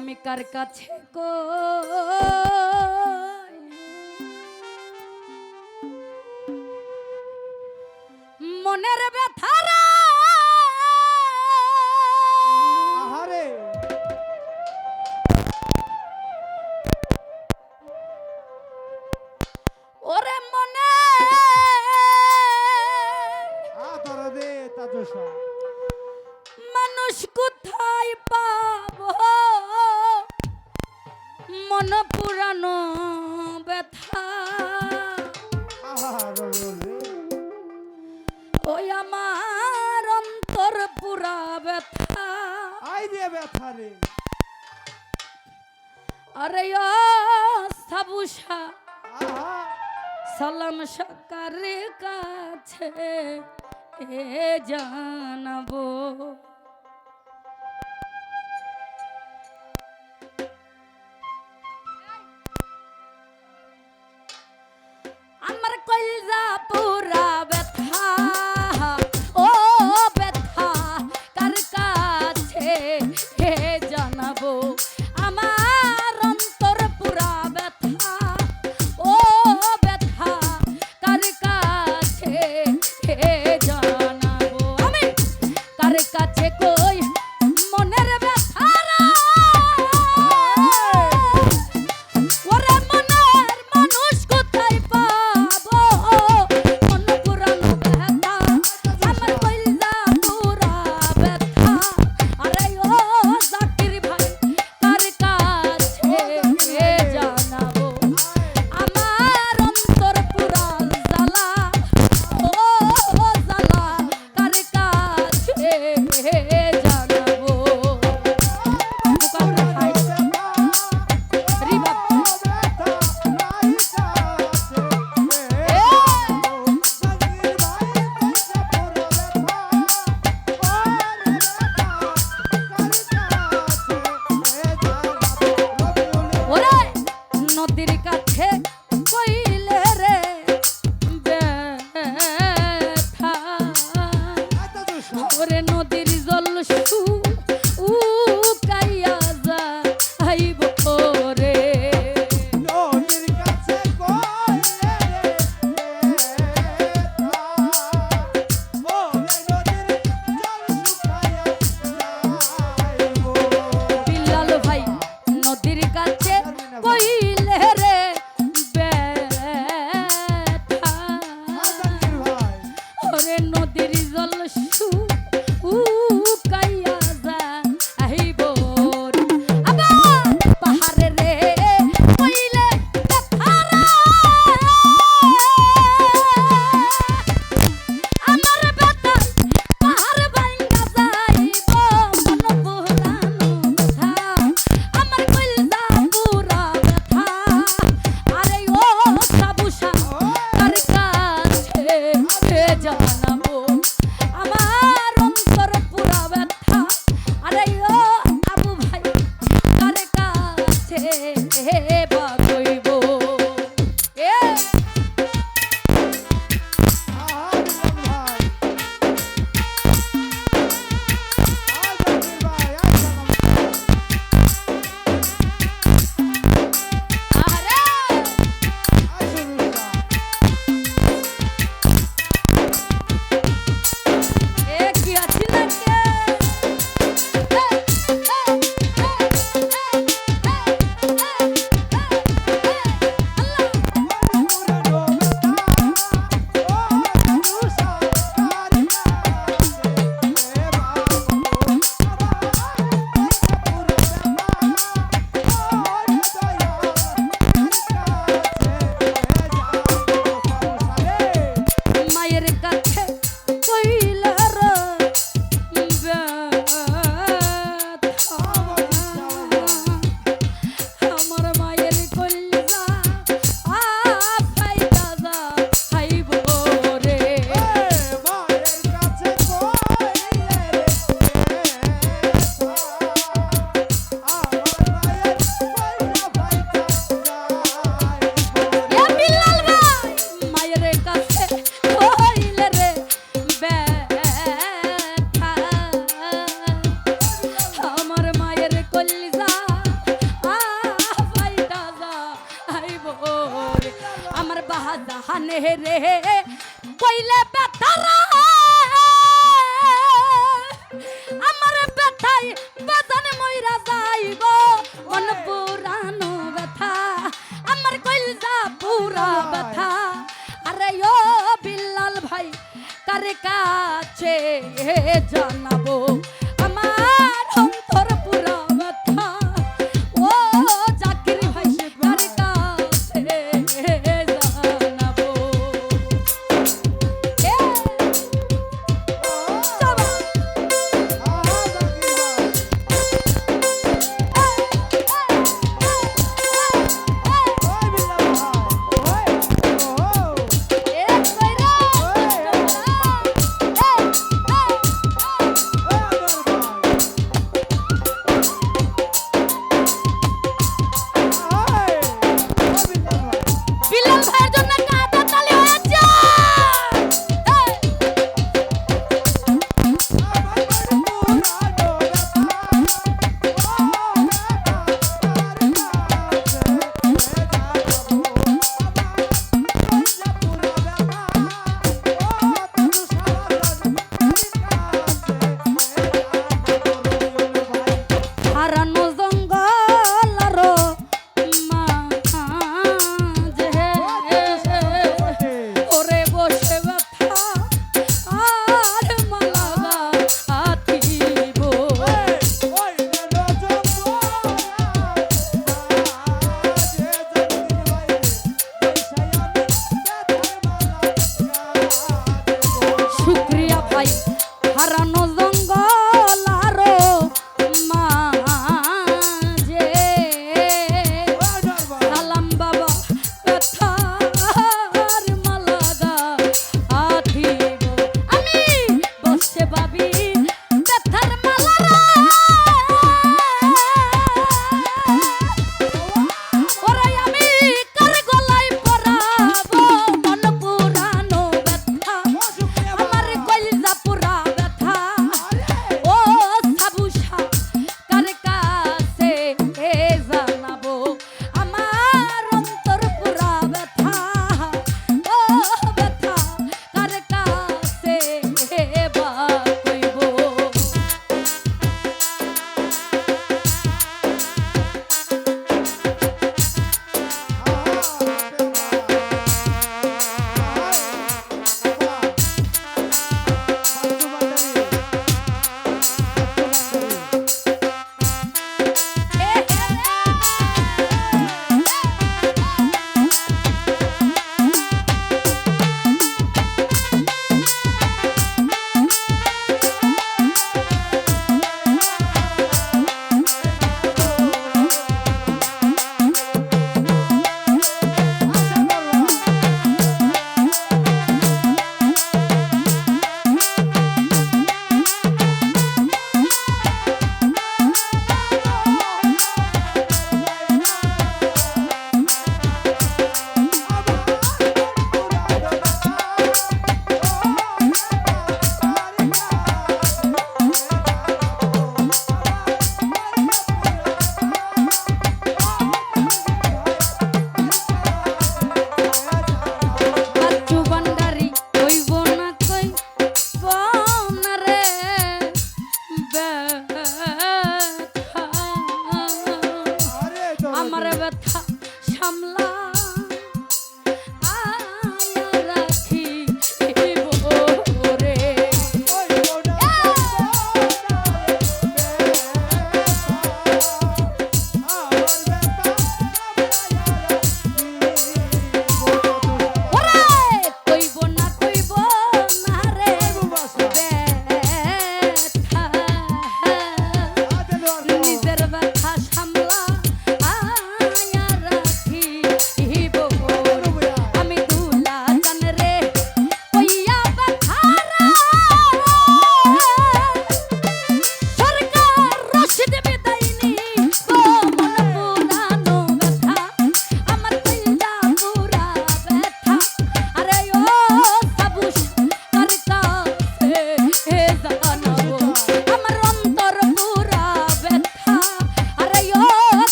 আমি কার কাছে কো মনের ব্যথারা ওরে মনে। মানুষ কোথায় পুরানো ব্যথা। ওই আমার অন্তর পুরা ব্যথা। আই রে ব্যথা রে। আরে ও সাবুসা সালাম সকারের কাছে এ জানাব। আমার কলজা হে রে হে বইলে বেতারা আমার বেথাই বাজান মইরা যাইব। অন পুরানো ব্যথা, আমার কইলজা পুরা ব্যথা। আরে ও বিল্লাল ভাই, কার কাছে জানাব?